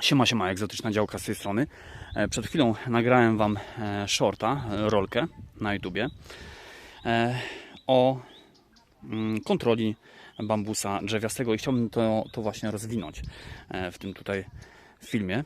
Siema, siema, egzotyczna działka z tej strony. E, Przed chwilą nagrałem Wam e, shorta, e, rolkę na YouTubie o mm, kontroli bambusa drzewiastego i chciałbym to, to właśnie rozwinąć w tym tutaj filmie.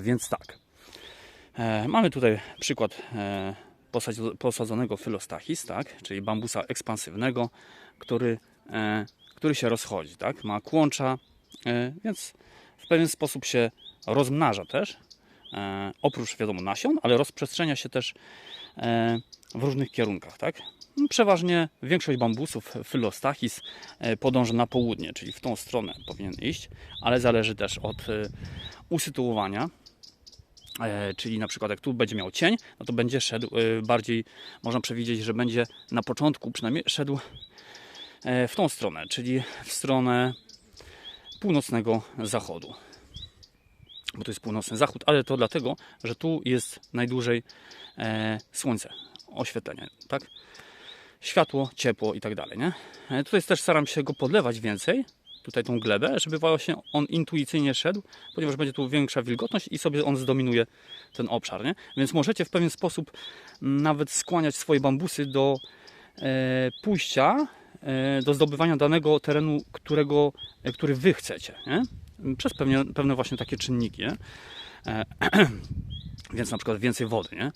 Więc tak, mamy tutaj przykład posadzo- posadzonego Philostachys, tak? czyli bambusa ekspansywnego, który, który się rozchodzi, tak? ma kłącza, więc w pewien sposób się rozmnaża też, e, oprócz wiadomo nasion, ale rozprzestrzenia się też e, w różnych kierunkach, tak? Przeważnie większość bambusów Philostachys e, podąża na południe, czyli w tą stronę powinien iść, ale zależy też od e, usytuowania. E, Czyli na przykład jak tu będzie miał cień, no to będzie szedł e, bardziej, można przewidzieć, że będzie na początku przynajmniej szedł e, w tą stronę, czyli w stronę północnego zachodu. Bo to jest północny zachód, ale to dlatego, że tu jest najdłużej e, słońce, oświetlenie, tak? Światło, ciepło i tak dalej, nie? E, tutaj też staram się go podlewać więcej, tutaj tą glebę, żeby właśnie on intuicyjnie szedł, ponieważ będzie tu większa wilgotność i sobie on zdominuje ten obszar, nie? Więc możecie w pewien sposób mm, nawet skłaniać swoje bambusy do e, pójścia, do zdobywania danego terenu, którego, e, który wy chcecie, nie? Przez pewne, pewne właśnie takie czynniki, nie? E, więc na przykład więcej wody, nie?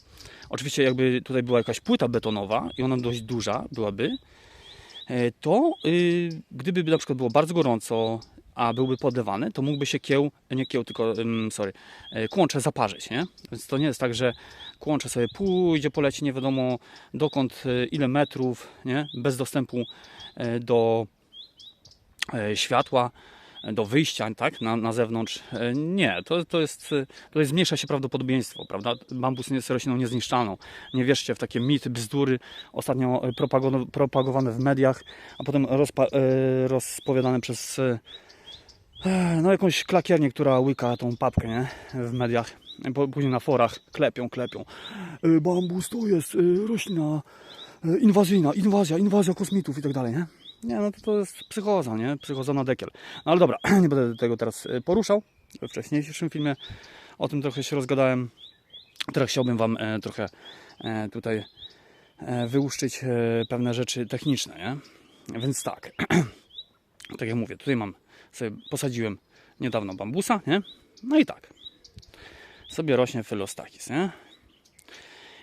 Oczywiście jakby tutaj była jakaś płyta betonowa i ona dość duża byłaby, e, to y, gdyby na przykład było bardzo gorąco, a byłby podlewany, to mógłby się kieł, nie kieł, tylko, sorry, e, kłącze zaparzyć, nie? Więc to nie jest tak, że kłącze sobie pójdzie, poleci nie wiadomo dokąd, e, ile metrów, nie? Bez dostępu e, do światła, do wyjścia, tak, na, na zewnątrz. Nie, to, to jest, to jest zmniejsza się prawdopodobieństwo, prawda? Bambus jest rośliną niezniszczalną. Nie wierzcie w takie mity, bzdury, ostatnio propagowane, w mediach, a potem rozpa, rozpowiadane przez no jakąś klakiernię, która łyka tą papkę, nie? W mediach. Później na forach klepią, klepią. E, Bambus to jest e, roślina e, inwazyjna, inwazja, inwazja kosmitów i tak dalej, nie? Nie, no to, to jest psychoza, nie? Psychoza na dekiel. No ale dobra, nie będę tego teraz poruszał. We wcześniejszym filmie o tym trochę się rozgadałem. Teraz chciałbym Wam trochę tutaj wyłuszczyć pewne rzeczy techniczne, nie? Więc tak, tak jak mówię, tutaj mam, sobie posadziłem niedawno bambusa, nie? No i tak, sobie rośnie Philostachys, nie?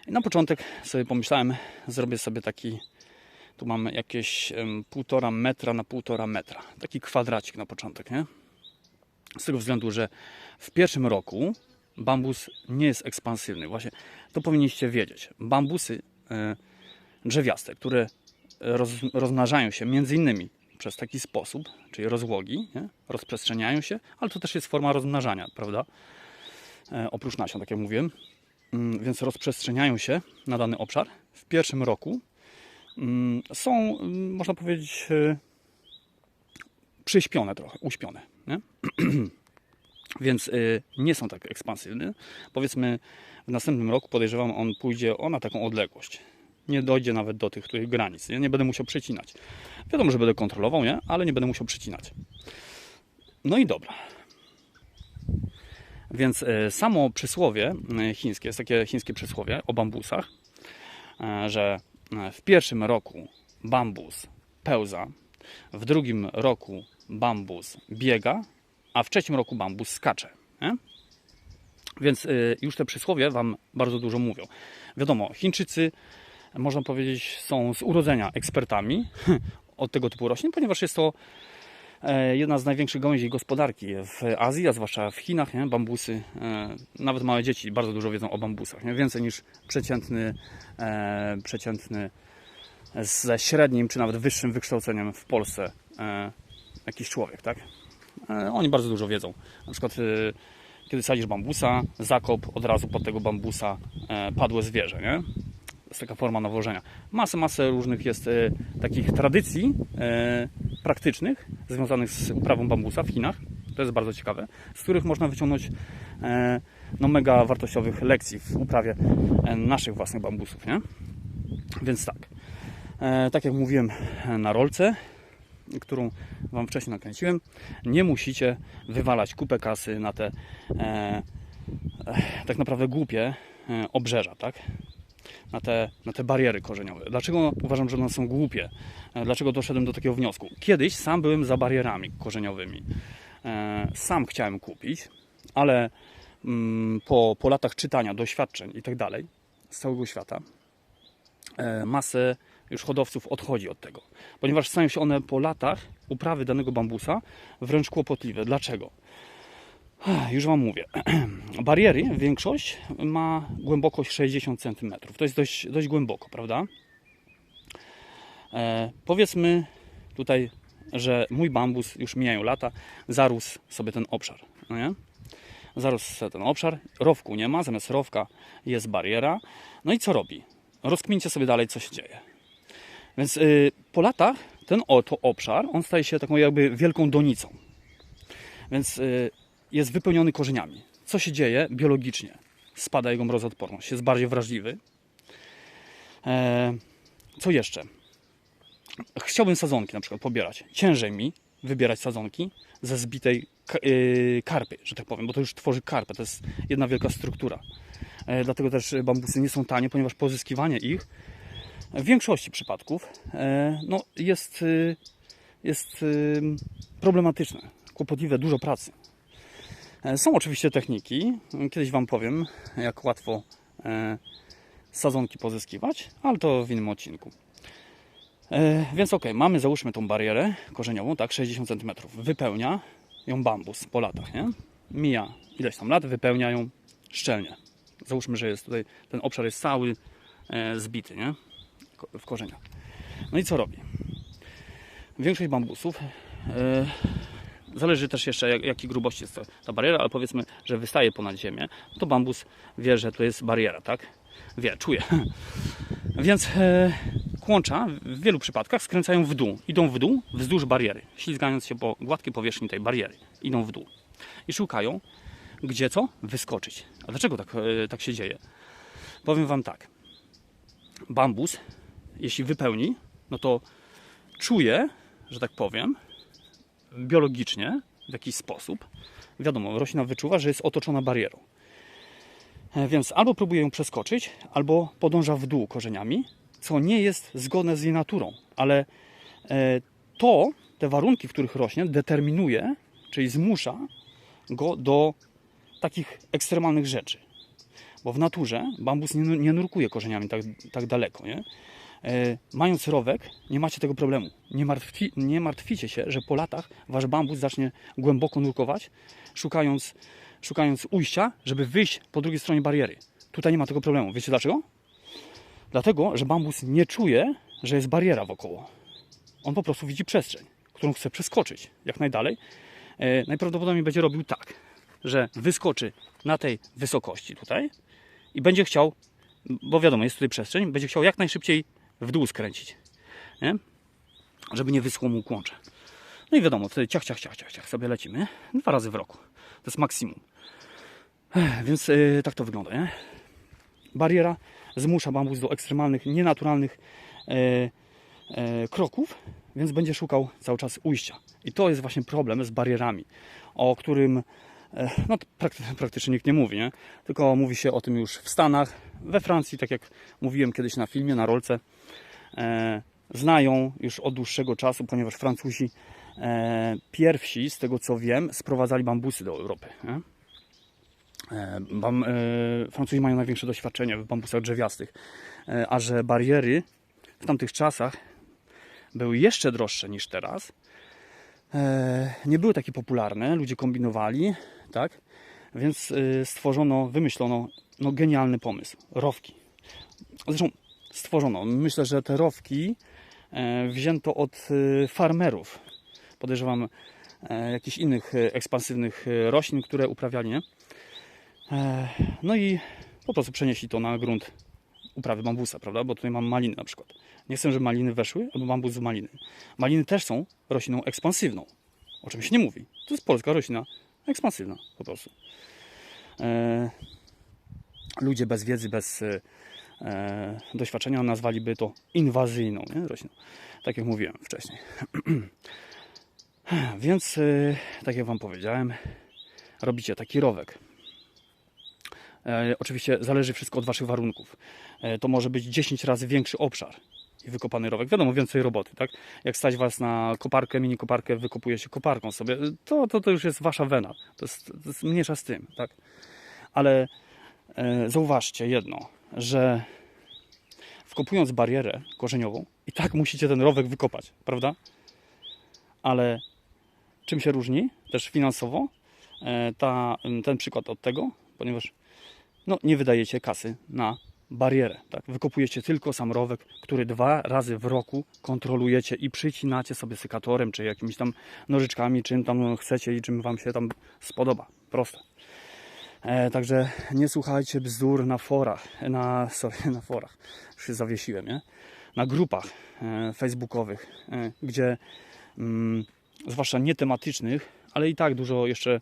I na początek sobie pomyślałem, zrobię sobie taki tu mamy jakieś półtora metra na półtora metra. Taki kwadracik na początek, nie? Z tego względu, że w pierwszym roku bambus nie jest ekspansywny. Właśnie to powinniście wiedzieć. Bambusy e, drzewiaste, które roz, rozmnażają się między innymi przez taki sposób, czyli rozłogi, nie? rozprzestrzeniają się, ale to też jest forma rozmnażania, prawda? E, oprócz nasion, tak jak mówiłem. Mm, Więc rozprzestrzeniają się na dany obszar. W pierwszym roku mm, są, mm, można powiedzieć, e, przyśpione trochę, uśpione. Nie? Więc y, nie są tak ekspansywne. Powiedzmy, w następnym roku podejrzewam, on pójdzie o na taką odległość. Nie dojdzie nawet do tych, tych granic. Nie? nie będę musiał przecinać. Wiadomo, że będę kontrolował, nie? ale nie będę musiał przecinać. No i dobra. Więc y, samo przysłowie y, chińskie, jest takie chińskie przysłowie o bambusach, y, że w pierwszym roku bambus pełza, w drugim roku bambus biega, a w trzecim roku bambus skacze. Nie? Więc już te przysłowie Wam bardzo dużo mówią. Wiadomo, Chińczycy, można powiedzieć, są z urodzenia ekspertami od tego typu roślin, ponieważ jest to e, jedna z największych gałęzi gospodarki w Azji, a zwłaszcza w Chinach. Nie? Bambusy, e, nawet małe dzieci bardzo dużo wiedzą o bambusach. Nie? Więcej niż przeciętny, e, przeciętny ze średnim czy nawet wyższym wykształceniem w Polsce jakiś człowiek, tak? Oni bardzo dużo wiedzą. Na przykład, kiedy sadzisz bambusa, zakop od razu pod tego bambusa padłe zwierzę, nie? Jest taka forma nawożenia. Masę, masę różnych jest e, takich tradycji e, praktycznych związanych z uprawą bambusa w Chinach. To jest bardzo ciekawe, z których można wyciągnąć e, no, mega wartościowych lekcji w uprawie e, naszych własnych bambusów, nie? Więc tak. E, tak jak mówiłem e, na rolce, którą Wam wcześniej nakręciłem, nie musicie wywalać kupę kasy na te e, e, tak naprawdę głupie e, obrzeża, tak? Na te, na te bariery korzeniowe. Dlaczego uważam, że one są głupie? E, Dlaczego doszedłem do takiego wniosku? Kiedyś sam byłem za barierami korzeniowymi. E, Sam chciałem kupić, ale mm, po, po latach czytania, doświadczeń i tak dalej z całego świata, e, masę już hodowców odchodzi od tego, ponieważ stają się one po latach uprawy danego bambusa wręcz kłopotliwe. Dlaczego? Już Wam mówię. Bariery, większość ma głębokość 60 cm. To jest dość, dość głęboko, prawda? E, powiedzmy tutaj, że mój bambus, już mijają lata, zarósł sobie ten obszar. No nie? Zarósł sobie ten obszar, rowku nie ma, zamiast rowka jest bariera. No i co robi? Rozkmincie sobie dalej, co się dzieje. Więc y, po latach ten oto obszar, on staje się taką jakby wielką donicą. Więc y, jest wypełniony korzeniami. Co się dzieje biologicznie? Spada jego mrozoodporność, jest bardziej wrażliwy. E, co jeszcze? Chciałbym sadzonki na przykład pobierać. Ciężej mi wybierać sadzonki ze zbitej y, karpy, że tak powiem, bo to już tworzy karpę, to jest jedna wielka struktura. E, dlatego też bambusy nie są tanie, ponieważ pozyskiwanie ich w większości przypadków e, no, jest, jest problematyczne, kłopotliwe, dużo pracy. E, Są oczywiście techniki, kiedyś Wam powiem, jak łatwo e, sadzonki pozyskiwać, ale to w innym odcinku. E, Więc ok, mamy załóżmy tą barierę korzeniową, tak, 60 cm. Wypełnia ją bambus po latach, nie? Mija ileś tam lat, wypełnia ją szczelnie. Załóżmy, że jest tutaj, ten obszar jest cały zbity, nie? W korzeniach. No i co robi? Większość bambusów Zależy też jeszcze jak, jakiej grubości jest ta, bariera, ale powiedzmy, że wystaje ponad ziemię, to bambus wie, że to jest bariera, tak? Wie, czuje. Więc e, kłącza w wielu przypadkach skręcają w dół. Idą w dół wzdłuż bariery, ślizgając się po gładkiej powierzchni tej bariery. Idą w dół. I szukają, gdzie co? Wyskoczyć. A dlaczego tak, e, tak się dzieje? Powiem Wam tak. Bambus, jeśli wypełni, no to czuje, że tak powiem, biologicznie w jakiś sposób, wiadomo, roślina wyczuwa, że jest otoczona barierą. E, Więc albo próbuje ją przeskoczyć, albo podąża w dół korzeniami, co nie jest zgodne z jej naturą, ale e, to, te warunki, w których rośnie, determinuje, czyli zmusza go do takich ekstremalnych rzeczy. Bo w naturze bambus nie, nie nurkuje korzeniami tak, tak daleko, nie? E, mając rowek, nie macie tego problemu. Nie, martwi, nie martwicie się, że po latach wasz bambus zacznie głęboko nurkować, szukając, szukając ujścia, żeby wyjść po drugiej stronie bariery. Tutaj nie ma tego problemu. Wiecie dlaczego? Dlatego, że bambus nie czuje, że jest bariera wokoło. On po prostu widzi przestrzeń, którą chce przeskoczyć jak najdalej. E, najprawdopodobniej będzie robił tak, że wyskoczy na tej wysokości tutaj i będzie chciał, bo wiadomo, jest tutaj przestrzeń, będzie chciał jak najszybciej w dół skręcić, nie? żeby nie wyschło mu kłącze. No i wiadomo, wtedy ciach, ciach, ciach, ciach, ciach sobie lecimy. Dwa razy w roku. To jest maksimum. Więc yy, tak to wygląda, nie? Bariera zmusza bambus do ekstremalnych, nienaturalnych e, e, kroków, więc będzie szukał cały czas ujścia. I to jest właśnie problem z barierami, o którym no, prakty, praktycznie nikt nie mówi, nie? tylko mówi się o tym już w Stanach, we Francji, tak jak mówiłem kiedyś na filmie, na rolce, e, znają już od dłuższego czasu, ponieważ Francuzi e, pierwsi, z tego co wiem, sprowadzali bambusy do Europy. Nie? E, Bam, e, Francuzi mają największe doświadczenie w bambusach drzewiastych, e, a że bariery w tamtych czasach były jeszcze droższe niż teraz, e, nie były takie popularne, ludzie kombinowali, tak? Więc e, stworzono, wymyślono no, genialny pomysł rowki. Zresztą stworzono, myślę, że te rowki e, wzięto od e, farmerów. Podejrzewam e, jakichś innych e, ekspansywnych roślin, które uprawiali, nie? No i po prostu przenieśli to na grunt uprawy bambusa, prawda? Bo tutaj mam maliny na przykład. Nie chcę, żeby maliny weszły, albo bambus w maliny. Maliny też są rośliną ekspansywną. O czym się nie mówi. To jest polska roślina ekspansywna po prostu. E, ludzie bez wiedzy, bez e, e, doświadczenia nazwaliby to inwazyjną nie? rośliną. Tak jak mówiłem wcześniej. Więc, y, tak jak Wam powiedziałem, robicie taki rowek. E, oczywiście zależy wszystko od Waszych warunków. E, to może być 10 razy większy obszar wykopany rowek. Wiadomo, więcej roboty, tak? Jak stać Was na koparkę, mini koparkę, wykopuje się koparką sobie, to, to, to już jest Wasza wena. To jest, to jest mniejsza z tym, tak? Ale e, zauważcie jedno, że wkopując barierę korzeniową, i tak musicie ten rowek wykopać, prawda? Ale czym się różni też finansowo e, ta, ten przykład od tego, ponieważ no, nie wydajecie kasy na barierę. Tak? Wykopujecie tylko sam rowek, który dwa razy w roku kontrolujecie i przycinacie sobie sykatorem, czy jakimiś tam nożyczkami, czym tam chcecie i czym Wam się tam spodoba. Proste. E, także nie słuchajcie bzdur na forach, na, sorry, na forach, już się zawiesiłem, nie? Na grupach e, facebookowych, e, gdzie mm, zwłaszcza nietematycznych, ale i tak dużo jeszcze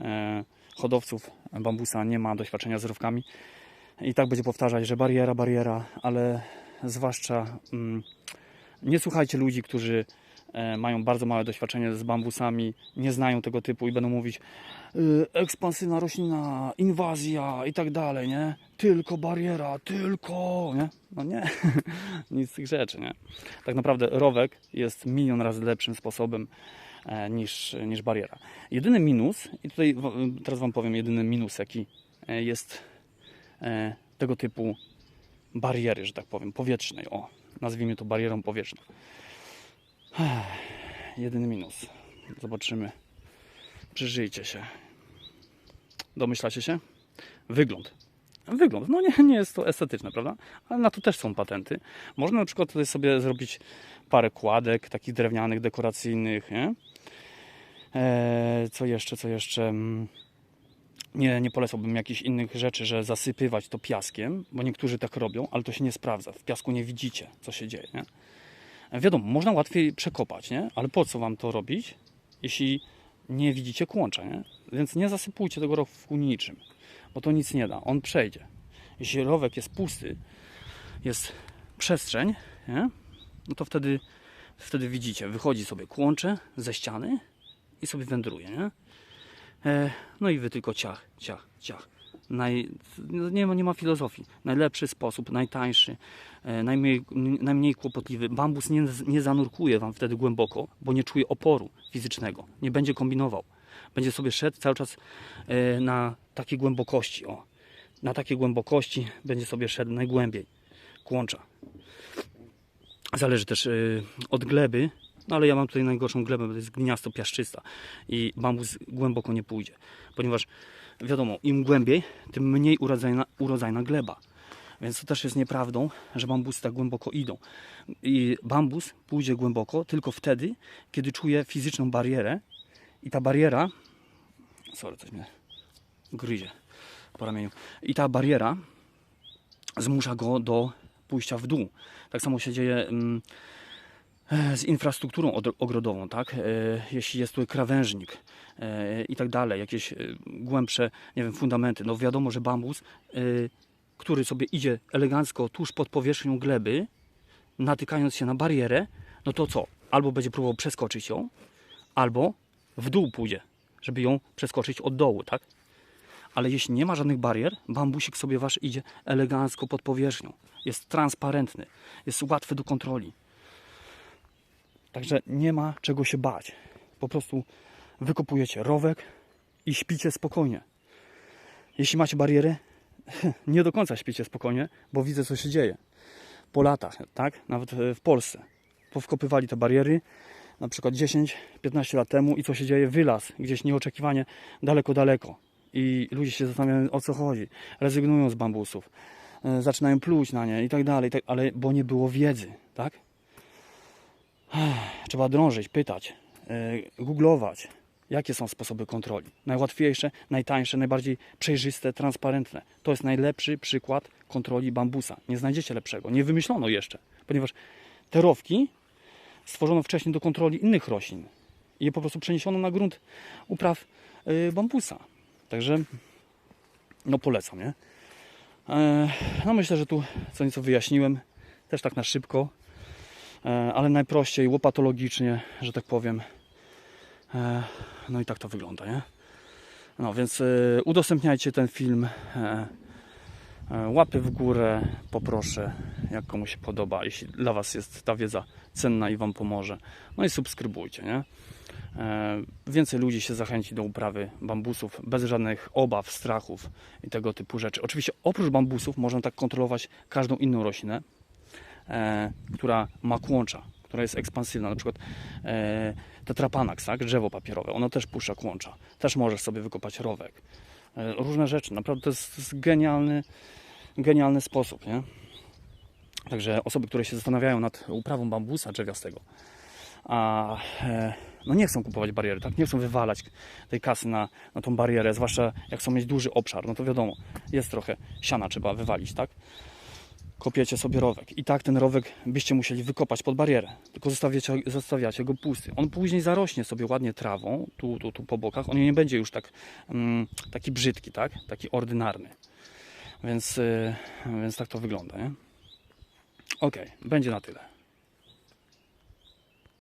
e, hodowców bambusa nie ma doświadczenia z rowkami. I tak będzie powtarzać, że bariera, bariera, ale zwłaszcza mm, nie słuchajcie ludzi, którzy e, mają bardzo małe doświadczenie z bambusami, nie znają tego typu i będą mówić y, ekspansywna roślina, inwazja i tak dalej, nie? Tylko bariera, tylko, nie? No nie, nic z tych rzeczy, nie? Tak naprawdę rowek jest milion razy lepszym sposobem e, niż, niż bariera. Jedyny minus, i tutaj teraz Wam powiem jedyny minus, jaki jest tego typu bariery, że tak powiem, powietrznej, o, nazwijmy to barierą powietrzną. Jedyny minus. Zobaczymy. Przyjrzyjcie się. Domyślacie się? Wygląd. Wygląd. No nie, nie jest to estetyczne, prawda? Ale na to też są patenty. Można na przykład tutaj sobie zrobić parę kładek, takich drewnianych, dekoracyjnych, nie? Eee, co jeszcze, co jeszcze? Nie, nie polecałbym jakichś innych rzeczy, że zasypywać to piaskiem, bo niektórzy tak robią, ale to się nie sprawdza. W piasku nie widzicie, co się dzieje, nie? Wiadomo, można łatwiej przekopać, nie? Ale po co wam to robić, jeśli nie widzicie kłącza, nie? Więc nie zasypujcie tego rowku niczym, bo to nic nie da. On przejdzie. Jeśli rowek jest pusty, jest przestrzeń, nie? No to wtedy, wtedy widzicie, wychodzi sobie kłącze ze ściany i sobie wędruje, nie? E, no i wy tylko ciach, ciach, ciach. Naj, no nie, ma, nie ma filozofii. Najlepszy sposób, najtańszy, e, najmniej, najmniej kłopotliwy. Bambus nie, nie zanurkuje Wam wtedy głęboko, bo nie czuje oporu fizycznego. Nie będzie kombinował. Będzie sobie szedł cały czas e, na takiej głębokości. O. Na takiej głębokości będzie sobie szedł najgłębiej. Kłącza. Zależy też od gleby, no ale ja mam tutaj najgorszą glebę, bo to jest gliniasto piaszczysta i bambus głęboko nie pójdzie, ponieważ wiadomo, im głębiej, tym mniej urodzajna, urodzajna gleba. Więc to też jest nieprawdą, że bambusy tak głęboko idą. I bambus pójdzie głęboko tylko wtedy, kiedy czuje fizyczną barierę i ta bariera, sorry, coś mnie gryzie po ramieniu, i ta bariera zmusza go do pójścia w dół. Tak samo się dzieje mm, z infrastrukturą od- ogrodową, tak? E, Jeśli jest tu krawężnik e, i tak dalej, jakieś e, głębsze, nie wiem, fundamenty. No wiadomo, że bambus, e, który sobie idzie elegancko tuż pod powierzchnią gleby, natykając się na barierę, no to co? Albo będzie próbował przeskoczyć ją, albo w dół pójdzie, żeby ją przeskoczyć od dołu, tak? Ale jeśli nie ma żadnych barier, bambusik sobie wasz idzie elegancko pod powierzchnią. Jest transparentny, jest łatwy do kontroli. Także nie ma czego się bać. Po prostu wykopujecie rowek i śpicie spokojnie. Jeśli macie bariery, nie do końca śpicie spokojnie, bo widzę co się dzieje. Po latach, tak? Nawet e, w Polsce. Powkopywali te bariery, na przykład 10-15 lat temu i co się dzieje? Wylaz gdzieś nieoczekiwanie, daleko, daleko. I ludzie się zastanawiają o co chodzi. Rezygnują z bambusów. e, Zaczynają pluć na nie i tak dalej, tak, ale bo nie było wiedzy, tak? Trzeba drążyć, pytać, e, googlować, jakie są sposoby kontroli. Najłatwiejsze, najtańsze, najbardziej przejrzyste, transparentne. To jest najlepszy przykład kontroli bambusa. Nie znajdziecie lepszego. Nie wymyślono jeszcze, ponieważ te rowki stworzono wcześniej do kontroli innych roślin i je po prostu przeniesiono na grunt upraw y, bambusa. Także no polecam, nie? E, no myślę, że tu co nieco wyjaśniłem, też tak na szybko, e, ale najprościej, łopatologicznie, że tak powiem. E, no i tak to wygląda, nie? No więc e, udostępniajcie ten film. E, e, łapy w górę poproszę, jak komuś się podoba, jeśli dla Was jest ta wiedza cenna i Wam pomoże. No i subskrybujcie, nie? E, Więcej ludzi się zachęci do uprawy bambusów bez żadnych obaw, strachów i tego typu rzeczy. Oczywiście oprócz bambusów można tak kontrolować każdą inną roślinę, e, która ma kłącza, która jest ekspansywna. Na przykład e, tetrapanax, tak? drzewo papierowe, ono też puszcza kłącza. Też możesz sobie wykopać rowek. E, różne rzeczy. Naprawdę to jest, to jest genialny, genialny sposób. Nie? Także osoby, które się zastanawiają nad uprawą bambusa drzewiastego, a e, no nie chcą kupować bariery, tak? Nie chcą wywalać tej kasy na, na tą barierę, zwłaszcza jak chcą mieć duży obszar, no to wiadomo, jest trochę siana trzeba wywalić, tak? Kopiecie sobie rowek i tak ten rowek byście musieli wykopać pod barierę, tylko zostawiacie, zostawiacie go pusty. On później zarośnie sobie ładnie trawą, tu, tu, tu po bokach, on nie będzie już tak mm, taki brzydki, tak? Taki ordynarny. Więc, y, więc tak to wygląda, nie? Okej, będzie na tyle.